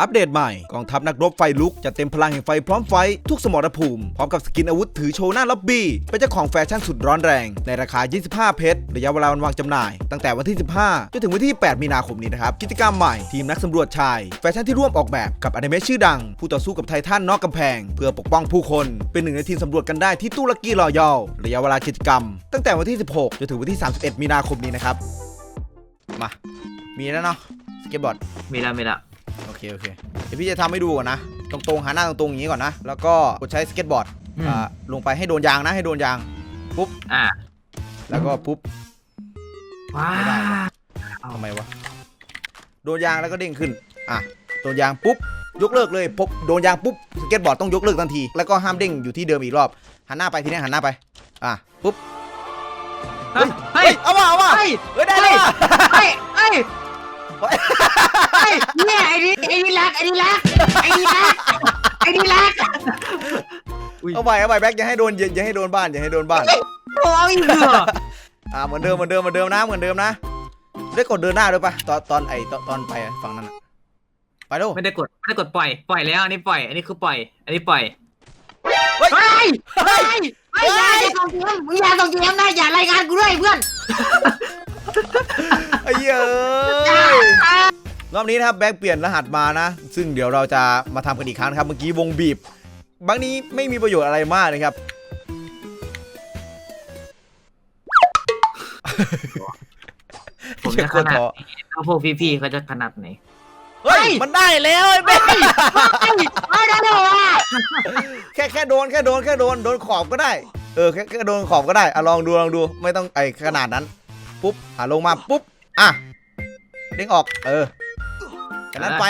อัปเดตใหม่กองทัพนักรบไฟลุกจะเต็มพลังแห่งไฟพร้อมไฟทุกสมรภูมิ พร้อมกับสกินอาวุธถือโชว์หน้าล็อบบี้ เป็นเจ้าของแฟชั่นสุดร้อนแรง ในราคา 25 เพชรระยะเวลาวันวางจำหน่าย ตั้งแต่วันที่ 15 จนถึงวันที่ 8 มีนาคมนี้นะครับ กิจกรรมใหม่ทีมนักสำรวจชาย แฟชั่นที่ร่วมออกแบบกับอนิเมะชื่อดัง ผู้ต่อสู้กับไททันนอกกำแพง เพื่อปกป้องผู้คน เป็นหนึ่งในทีมสำรวจกันได้ที่ตู้ลักกี้รอยัลระยะเวลากิจกรรม ตั้งแต่วันที่ 16 จนถึงวันที่ 31 มีนาคมนี้นะครับมา มีแล้วเนาะสเก็ตบอร์ดมีละมีละโอ เคโอเคเดี๋ยวพี่จะทำให้ดูก่อนนะ ตรงๆหาหน้าตรงๆอย่างนี้ก่อนนะ แล้วก็กดใช้สเก็ตบอร์ดอืม อ่าลงไปให้โดนยางนะให้โดนยางปุ๊บอ่าแล้วก็ปุ๊บ ว้าไม่ได้วะวทำไมวะ โดนยางแล้วก็เด้งขึ้น อะ โดนยางปุ๊บ ยกเลิกเลยปุ๊บโดนยางปุ๊บ สเก็ตบอร์ดต้องยกเลิกทันที แล้วก็ห้ามเด้งอยู่ที่เดิมอีกรอบ หันหน้าไปทีนี้หันหน้าไป อะ ปุ๊บ เฮ้ย เฮ้ย เอาว่ะเอาว่ะเฮ้ย เฮ้ยได้แล้วว่ะ เฮ้ยเฮ้ย เฮ้ยเฮ้ยเนี่ยไอ้นี่ไอ้นี่รักไอ้นี่รักไอ้นี่รักไอ้นี่รักอุ้ยเอาไปเอาไปแบ็คอย่าให้โดนอย่าอย่าให้โดนบ้านอย่าให้โดนบ้านโอ้ยเหงื่ออ่าเหมือนเดิมเหมือนเดิมเหมือนเดิมนะเหมือนเดิมนะได้กดเดินหน้าด้วยปะตอนตอนไอตอนตอนไปอะฝั่งนั้นอะไปดูไม่ได้กดไม่ได้กดปล่อยปล่อยแล้วอันนี้ปล่อย อันนี้คือปล่อย อันนี้ปล่อยเฮ้ยเฮ้ยเฮ้เฮ้ยยเฮ้ยอย่าอย่าส่งเกมมึงอย่าส่งเกมนะอย่ารายงานกูด้วยเพื่อนไอ้เหี้ยเอ้ย รอบนี้นะครับแบ็คเปลี่ยนรหัสมานะ ซึ่งเดี๋ยวเราจะมาทำกันอีกครั้งนะครับเมื่อกี้วงบีบบางนี้ไม่มีประโยชน์อะไรมากนะครับผมเชี่ยจะโคขตรนาดท้อแล้วพวกพี่ๆเขาจะขนาดไหนเฮ้ยมันได้แล้วไอ้แบ็คไม่ได้เลยว่ะแค่แค่โดนแค่โดนแค่โดนโดนขอบก็ได้ เออแค่แค่โดนขอบก็ได้อะลองดูลองดูไม่ต้องไอขนาดนั้น ปุ๊บอะลงมาปุ๊บอะเด้งออก เออ จากนั้นไป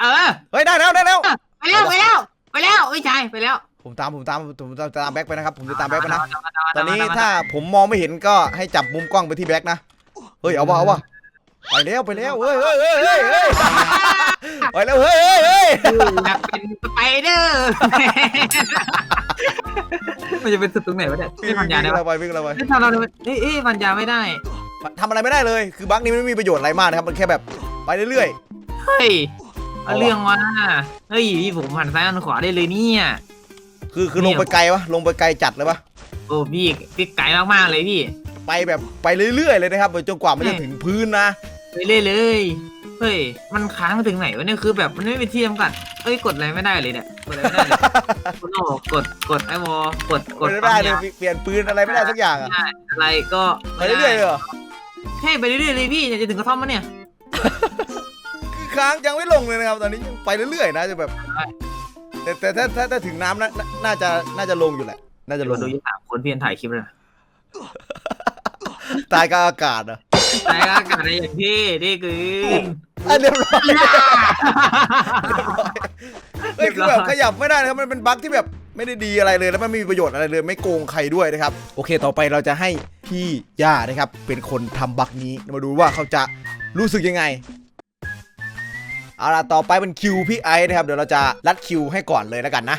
เออเฮ้ยได้แล้วได้แล้ว ไปแล้วไปแล้วไปแล้วไม่ใช่ไปแล้วผมตามผมตามผมตามตามแบ็คไปนะครับ ผมจะตามแบ็คไปนะ ตอนนี้ถ้าผมมองไม่เห็นก็ให้จับมุมกล้องไปที่แบ็คนะ เฮ้ยเอาวะเอาวะไปแล้วไปแล้วเฮ้ยเฮ้ยเฮ้ยเฮ้ยเฮ้ยไปแล้วเฮ้ยเฮ้ยเฮ้ยอยากเป็นสไปเดอร์มันจะเป็นสุดตรงไหนวะเนี่ยวิ่ไม่งพันยาได้เราปะไปวิ่งเราไปไม่ทำเราเลยเอ้ยเอ้ยพันยาไม่ได้ ทำอะไรไม่ได้เลย คือบั๊กนี้ไม่มีประโยชน์อะไรมากนะครับ มันแค่แบบไปเรื่อยเฮ้ยเอาเรื่องว่าเฮ้ยพี่ผมหันซ้ายหันขวาได้เลยเนี่ยๆ คือคือลงไปไกลวะ ลงไปไกลจัดเลยปะโอ้พี่พี่ไกลมากๆเลยพี่ไปแบบไปเรื่อยๆเลยนะครับจนกว่ามันจะถึงพื้นนะ ไปเรื่อยเลยเฮ้ยมันค้างไปถึงไหนวะเนี่ยคือแบบมันไม่มีที่จำกัดเอ้ยกดอะไรไม่ได้เลยเนี่ยกดอะไรไม่ได้เลยกดโอ้กดกดไอวอกดกดไม่ได้เลยเปลี่ยนปืนอะไรไม่ได้สักอย่างอะไม่ได้อะไรก็ไปเรื่อยๆเลยเหรอ ใช่ไปเรื่อยๆเลยพี่เนี่ยจะถึงกระท่อมมั้เนี่ยคือค้างยังไม่ลงเลยนะครับ ตอนนี้ยังไปเรื่อยๆนะจะแบบ แต่แต่ถ้าถ้าถ้าถึงน้ำน่าน่าน่าจะน่าจะลงอยู่แหละ น่าจะลเรางดูยี่สามคนพี่ยันถ่ายคลิปเลยนะตายกลางอากาศเหรอะถ่ายอากาศอะไรอย่างที่นี่คืออะเรียบร้อยเฮ้ยคือแบบขยับไม่ได้นะครับมันเป็นบั๊กที่แบบไม่ได้ดีอะไรเลยแล้วมันไม่มีประโยชน์อะไรเลย ไม่โกงใครด้วยนะครับโอเค ต่อไปเราจะให้พี่ย่านะครับ เป็นคนทำบั๊กนี้มาดูว่าเขาจะรู้สึกยังไงเอาล่ะต่อไปเป็นคิวพี่ไอซ์นะครับเดี๋ยวเราจะรัดคิวให้ก่อนเลยแล้วกันนะ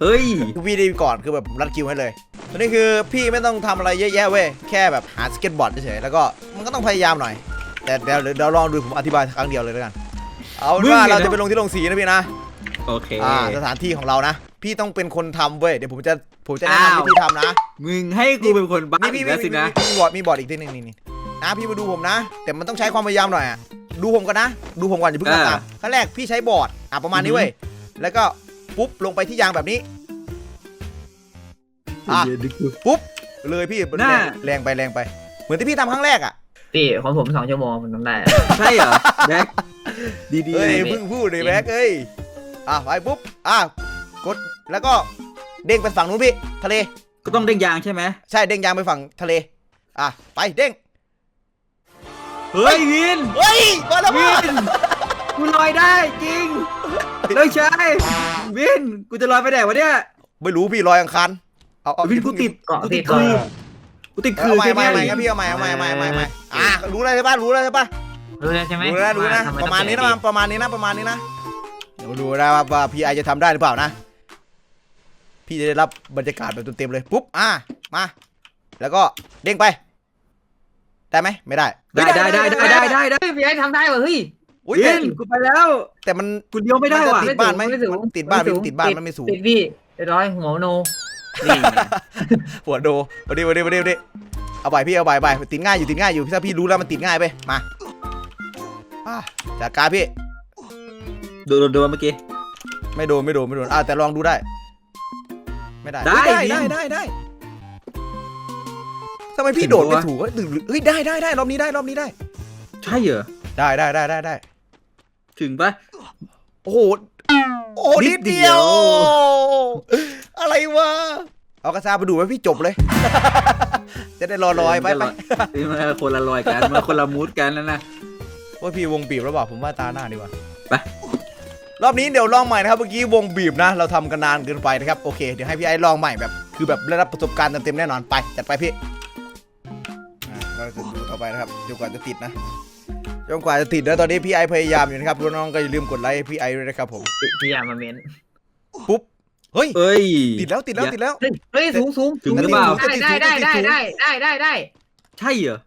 เฮ้ยคือพี่ดีก่อนคือแบบผมรัดคิวให้เลยอันนี้คือพี่ไม่ต้องทำอะไรเยอะแยะเว้ยแค่แบบหาสเก็ตบอร์ดเฉยๆแล้วก็มันก็ต้องพยายามหน่อย แต่เดี๋ยวเดี๋ยวลองดูผมอธิบายครั้งเดียวเลยแล้วกัน เอาเป็นว่าเราจะไปลงที่ลงสีนะพี่นะ โอเค อ่าสถานที่ของเรานะ พี่ต้องเป็นคนทำเว้ยเดี๋ยวผมจะผมจะแนะนำอ้าว วิธีทำนะมึงให้กูเป็นคนบ้านี่อีพี่กมีแล้วสินะมีมีบอร์ดมีบอร์ดอีกทีหนึงนี่นี่นะพี่มาดูผมนะ แต่มันต้องใช้ความพยายามหน่อยอะดูผมกันนะ ดูผมก่อนอย่าเพิ่งทำตามขั้นแรกพี่ใช้บอร์ดอะประมาณนี้เว้ยแล้วก็ปุ๊บลงไปที่ยางแบบนี้ อะปุ๊บเลยพี่น่าแรงแรงไปแรงไป เหมือนที่พี่ทำครั้งแรกอะพี่ของผมสองชั่วโมงมันต้องได้ ใช่เหรอแบ็คดีเฮ้ยเลยเพิ่งพูดเลยแบ็คเอ้ย อะไปปุ๊บอะกดแล้วก็เด้งไปฝั่งนู้นพี่ทะเลๆก็ต้องเด้งยางใช่ไหมใช่เด้งยางไปฝั่งทะเลอะไปเด้งเฮ้ยวินเฮ้ยมาแล้ววิมานกูลอยได้จริงเลยใช่วินกูจะลอยไปไหนวะเนี่ยไม่รู้พี่ลอยอังคารเอาเอาวินกูติดเกาะกูติติดดเกาะคือกูติดคือเอาใหม่ใช่ไหมใหม่ใหม่ครับพี่เอาใหม่เอาใหม่ใหม่ใหม่ใหม่อะรู้แล้วใช่ปะรู้แล้วใช่ปะรู้แล้วใช่ไหมรู้แล้วรู้นะทำไประมาณนี้นะต้องเปลี่ยประมาณนี้นะประมาณนี้นะ เดี๋ยวมาดูนะว่าว่าพี่ไอจะทำได้หรือเปล่านะ พี่จะได้รับบรรยากาศแบบเต็มๆเลยปุ๊บอะมา แล้วก็เด้งไป ได้ไหมไม่ได้ ได้ได้ได้ได้ได้ได้ได้เฮ้ยพี่ไอ้ทำได้เหรอเฮ้ยอุ้ยวิแต่นกูไปแล้ว แต่มันกูเลี้ยวไม่ได้มันจะว่ะติดบ้านไหมไม่สูงมันติดบ้านไม่สูงติดบ้านมันไม่สูงติดพี่เรียบร้อยหัวโนนี่ไงหัวโดวันนี้วันนี้วันนี้วันนี้เอาไปพี่เอาไปไปติดง่ายอยู่ติดง่ายอยู่ถ้าพี่รู้แล้วมันติดง่ายไปมาอะจัดการพี่ โดนโดนโดนเมื่อกี้ ไม่โดนไม่โดนไม่โดนอะแต่ลองดูได้ ไม่ได้ได้เฮ้ยจริได้งได้ได้ได้ทำไมพี่ถึงโดดไม่วะถูกวะหรือหรือเฮ้ยได้ได้ได้รอบนี้ได้รอบนี้ได้ ใช่เหรอได้ได้ได้ได้ได้ถึงปะโอ้โหโอ้นินิดดเดีเดียยววอะไรวะเอากระซาไปดูไว้พี่จบเลย จะได้รอลอยไปไปนี่มันคนละลอยกันมันคนละมูดกันแล้วนะว่าพี่วงบีบแล้วบอกผมว่าตาหน้าดีกว่าไป รอบนี้เดี๋ยวลองใหม่นะครับเมื่อกี้วงบีบนะ เราทำกันนานเกินไปนะครับโอเคเดี๋ยวให้พี่ไอ้ลองใหม่แบบ คือแบบได้รับประสบการณ์เต็มๆแน่นอนไปจัดไปพี่อะเราจะดูต่อไปนะครับจนกว่าจะติดนะจนกว่าจะติดแล้วตอนนี้พี่ไอพยายามอยู่นะครับน้องๆก็อย่าลืมกดไลค์ให้พี่ไอด้วยนะครับผมพี่ยามาเม้นปุ๊บเฮ้ยเอ้ยติดแล้วติดแล้วติดแล้วเฮ้ยเฮ้ยสูงสูงถึงหรือเปล่าได้ได้ได้ได้ได้ได้ได้ได้ใช่เหรอ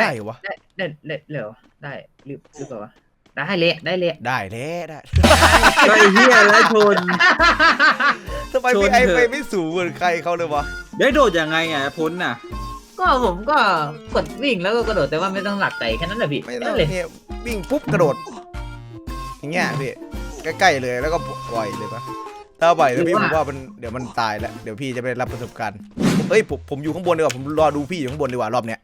ได้เหรอวะได้ได้ได้เหรอได้หรือหรือเปล่าวะ ได้เละได้เละได้แล้วได้ก็ไอ้เหี้ยแล้วชน ทำไมชนพี่ไอเถอะ ไปไม่สูงเหมือนใครเขาเลยวะ ได้โดดยังไงอะพ้นน่ะ ก็ผมก็กดวิ่งแล้วก็กระโดดแต่ว่าไม่ต้องหลักใจแค่นั้นแหละพี่ไม่แค่ต้อนั้งนเลยเนี่ยวิ่งปุ๊บกระโดด อย่างเงี้ยพี่ใกล้ๆเลยแล้วก็ปล่อยเลยปะถ้าปล่อยแล้วพี่ผมว่ามันเดี๋ยวมันตายแล้วเดี๋ยวพี่จะไปรับประสบการณ์เอ้ยผมผมอยู่ข้างบนดีกว่าผมรอดูพี่อยู่ข้างบนดีกว่ารอบเนี้ย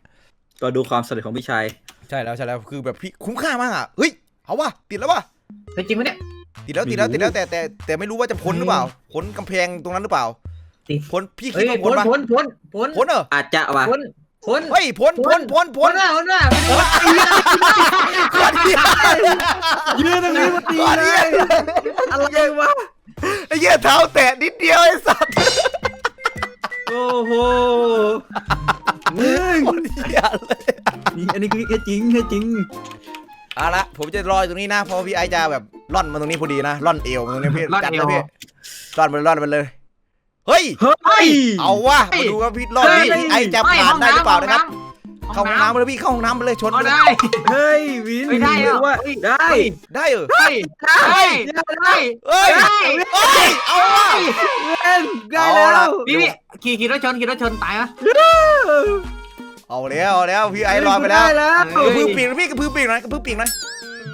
ก็ดูความสำเร็จของพี่ชายใช่แล้วใช่แล้วคือแบบพี่คุ้มค่ามากอะเฮ้ย เอาวะติดแล้ววะเฮ้ยจริงไหมเนี่ย ติดแล้วติดแล้วติดแล้วแต่แต่แต่ไม่รู้ว่าจะพ้นหรือเปล่าพ้นกำแพงตรงนั้นหรือเปล่าติด พ้นพี่คิเฮ้ดยว่าพ้พ้นนปะพ้นพ้นพ้นพ้นเหรออาจจะว่ะพ้นพ้นเฮ้ยพ้นพ้นพ้นพ้พ้นนว่ะพ้นว่ะขอดียืนตรงนี้พอดีเลยอะไรวะไอ้เหี้ยเท้าแตะนิดเดียวไอ้สัตว์โอ้โหมึงคนเหี้ยเลยนี่อันนี้คือแค่จริงแค่จริง เอาละผมจะรออยู่ตรงนี้นะเพราะว่าพี่ไอจะแบบล่อนมาตรงนี้พอดีนะล่อนเอวมาตรงนี้พี่จัดเลยพี่ล่อนไปเลยล่อนไปเลย เฮ้ย เฮ้ย เอาวะมาดูว่าพี่รอบนี้พี่ไอจะผ่านได้หรือเปล่านะครับเข้าห้องน้ำไปเลยพี่เข้าห้องน้ำไปเลยชนไปเอาเลย ได้ เฮ้ยวินไม่ได้เหรอ ว่าได้ได้เหรอได้ได้ได้ เอ้ยได้ เอ้ยเอาวะ เล่นได้เอาแล้ละวพี่พี่ขี่ขี่รถชนขี่รถชนตายปะ เอาแล้วเอาแล้วพี่ไอรอไปแล้วด้แล้วกระพือปีกนะพี่กระพือปีกหน่อยกระพือปีกหน่อย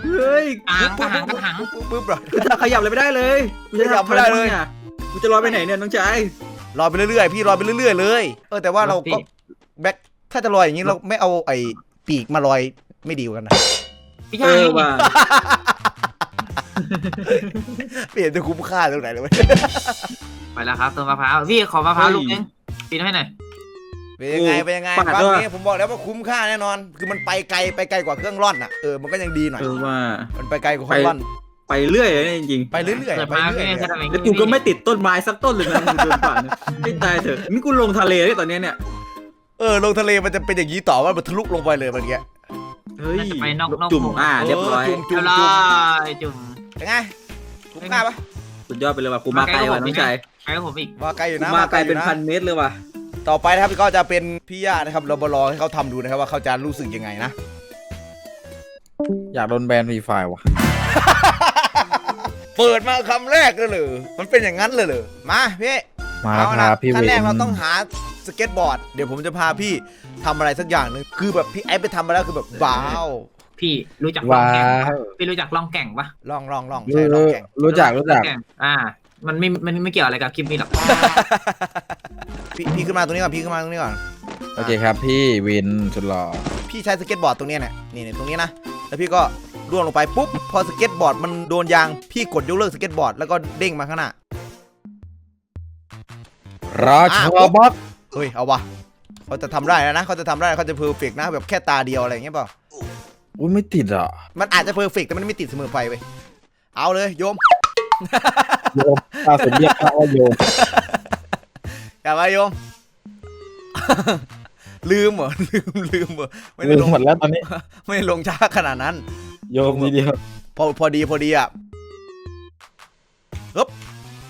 เฮ้ยกลางกระหังกระหังปึ๊บปึ๊บหน่อยกูจะขยับเลยไม่ได้เลยกูจะขยับไม่ได้เลยทำอะรนี่กูจะลอยไปไหนเนี่ยน้องชายรอไปเรื่อยๆพี่รอไปเรื่อยๆเลย เออแต่ว่าเราก็แบ็คถ้าจะลอยอย่างนี้เราไม่เอาไอ้ปีกมาลอยไม่ดีกว่ากันนะพี่เอชายอว่ะเปลี่ยนจะคุ้มค่าตรงไหนเลยวะไปแล้วครับต้นมะพร้าวพี่ขอมะพร้าวลูกนึงปีนให้หน่อย เป็นยังไงเป็นยังไงปาดบางด้วยนี้ผมบอกแล้วว่าคุ้มค่าแน่นอน คือมันไปไกลไปไกลกว่าเครื่องร่อนอะเออมันก็ยังดีหน่อยเออว่ามันไปไกลกว่าเครื่องร่อนไปเรื่อยเลยเนี่ยจริงไปเรื่อยเกิดๆไปมาเรื่อยไม่ๆเคยทำอย่างๆนี้แล้วกูก็ไม่ติดต้นไม้สักต้นเลยนะกูเดินผ่านเนี่ยให้ตายเถอะนี่กูลงทะเลเลยตอนเนี้ยเนี่ย เออลงทะเลมันจะเป็นอย่างนี้ต่อว่ามันทะลุลงไปเลยเมื่อกี้เฮ้ยไปนอกนอกจุ่มอ่าเรียบร้อยจุ่มเรีจุ่ยมบร้จุ่มอยจุ่มเป็นไงคุ้มค่าปะสุดยอดไปเลยว่ะกูมาไกลว่ะน้องชายใครกับผมอีกว่าไกลอยู่กูนะมาไกลอยู่เป็นพันเมตรเลยว่ะ ต่อไปนะครับก็จะเป็นพี่ย่านะครับเรามารอให้เขาทำดูนะครับว่าเขาจะรู้สึกยังไงนะ อยากโดนแบนฟรีไฟล์ว่ะ เปิดมาคำแรกเลยเหรอมันเป็นอย่างนั้นเลยเหรอมาพี่มาเอาคละรับพี่ขั้นวิแรกนเราต้องหาสเก็ตบอร์ด เดี๋ยวผมจะพาพี่ทำอะไรสักอย่างหนึงคือแบบพี่ไอ้ไปทำมาแล้วคือแบบว้าวพี่รู้จักลองว้าแก่งวพี่รู้จักลองแก่งปะลองลองลองรู้ใช่ลองแข่งรู้จักรู้จัก แก่งอ่า มันไม่มันไม่เกี่ยวอะไรกับคลิปนี้หรอก พี่พี่ขึ้นมาตรงนี้ก่อนพี่ขึ้นมาตรงนี้ก่อน โอเคครับ พี่วินสุดหล่อพี่ใช้สเก็ตบอร์ดตรงเนี้ยเนี่ยนี่นี่ตรงนี้นะแล้วพี่ก็ร่วงลงไปปุ๊บพอสเก็ตบอร์ดมันโดนยางพี่กดยกเลิกสเก็ตบอร์ดแล้วก็เด้งมาข้างหน้ารอชอบล็อกเฮ้ยเอาวะเขาจะทำได้แล้วนะเขาจะทำได้เขาจะเพอร์เฟกนะแบบแค่ตาเดียวอะไรอย่างเงี้ยเปล่าอุ้ยไม่ติดอะมันอาจจะเพอร์เฟกแต่มันไม่ติดเสมอไปเว้ยเอาเลยโยม โยมตาสุดเรียกว่าโยม อย่ามาโยม ลืมเหรอ ลืมลืมเหรอ ไม่ได้ลืลมงหมดแล้วตอนนี้ไม่ได้ลงช้าขนาดนั้น โยมทีเดียวพอพอดีพอดีอะฮึบ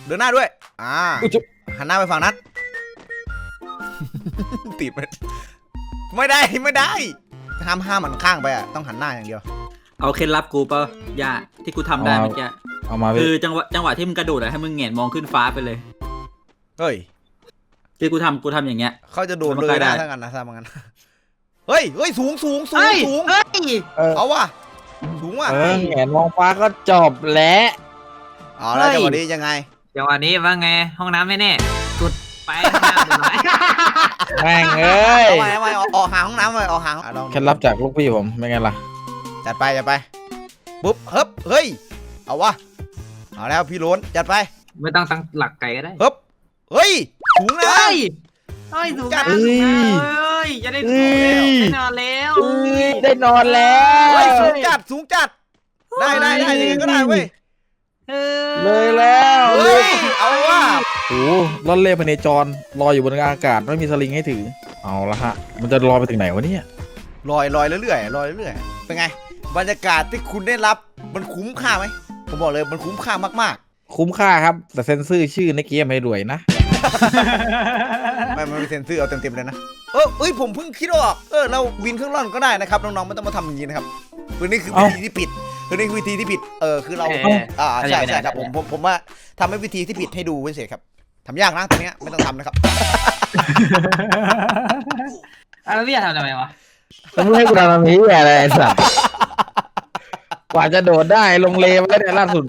เดินหน้าด้วย อ่า อุ๊ยจุ๊บหันหน้าไปฝั่งนั้น ติดไหมไม่ได้ไม่ได้ห้ามห้ามมันข้างไปอะ ต้องหันหน้าอย่างเดียว เอาเคล็ดลับกูเปล่าย่าที่กูทำได้เมื่อกี้เอามาคืพี่อจังหวะจังหวะที่มึงกระโดดอะให้มึงแหงนมองขึ้นฟ้าไปเลย เฮ้ย ที่กูทำกูทำอย่างเงี้ย เขาจะโดนมันเลก็ยได้นะถ้างั้นนะถ้างั้นเฮ้ยเฮ้ยสูงสูงสูงเฮ้ยสูงเฮ้ยเออเอาว่ะสูงว่ะเออแหงนมองฟ้าก็จบแล้วเอาแล้วเฮ้ยจังหวะนี้ยังไงจังหวะนี้ว่าไง ห้องน้ำแน่ๆสุดไปข้างหน้ามึงไว้แม่งเอ้ยเอาไปเอาไปออกออกหาห้องน้ำเลยออกหาอะลองดูเคล็ดลับจากลูกพี่ผมเป็นไงล่ะจัดไปจัดไปปุ๊บเฮ้บเฮ้ยเอาวะเอาแล้วพี่โล้นจัดไป ไม่ต้องตั้งหลักไกลก็ได้เฮ้บ เฮ้ยสูงนะ เฮ้ยเฮ้ยสูงจันะดสูงนะเฮ้ยจะได้เอ้ยได้นอนแล้วเอ้ยได้นอนแล้วเฮ้ยสูงจัดสูงจัด ได้ได้ได้ยังไงก็ได้เว้ยเฮ้ยเลยแล้ว เฮ้ยเอาว่ะโอ้โหล่อนเล่พเนจรลอยอยู่บนอากาศไม่มีสลิงให้ถือ เอาละฮะ มันจะลอยไปถึงไหนวะเนี่ย ลอยลอยเรื่อยๆลอยเรื่อยๆเป็นไง บรรยากาศที่คุณได้รับมันคุ้มค่าไหมผมบอกเลยมันคุ้มค่ามากคุ้มค่าครับ แต่เซ็นซื่อชื่อในเกมให้ด้วยนะ ๆ ไม่ไม่เซ็นซื้อเอาเต็มๆเลยนะ เออเอ้ยผมเพิ่งคิดออก เออเราวินเครื่องร่อนก็ได้นะครับน้องๆไม่ต้องมาทำอย่างนี้นะครับคือนี่คือวิเอ้าธีที่ผิดคือนี่คือวิธีที่ผิด เออคือเรา เอออ่าอันนี้ใช่ไม่ได้ใช่ครับผมผมผมว่าทำให้วิธีที่ผิดให้ดูเฉยๆครับทำยากนะตรงเนี้ยไม่ต้องทำนะครับ อะแล้วพี่จะทำทำไมวะแล้วมึงให้กูทำแบบนี้อะไรไอ้สัสกว่าจะโดดได้ลงเลมาแล้วเนี่ยล่าสุด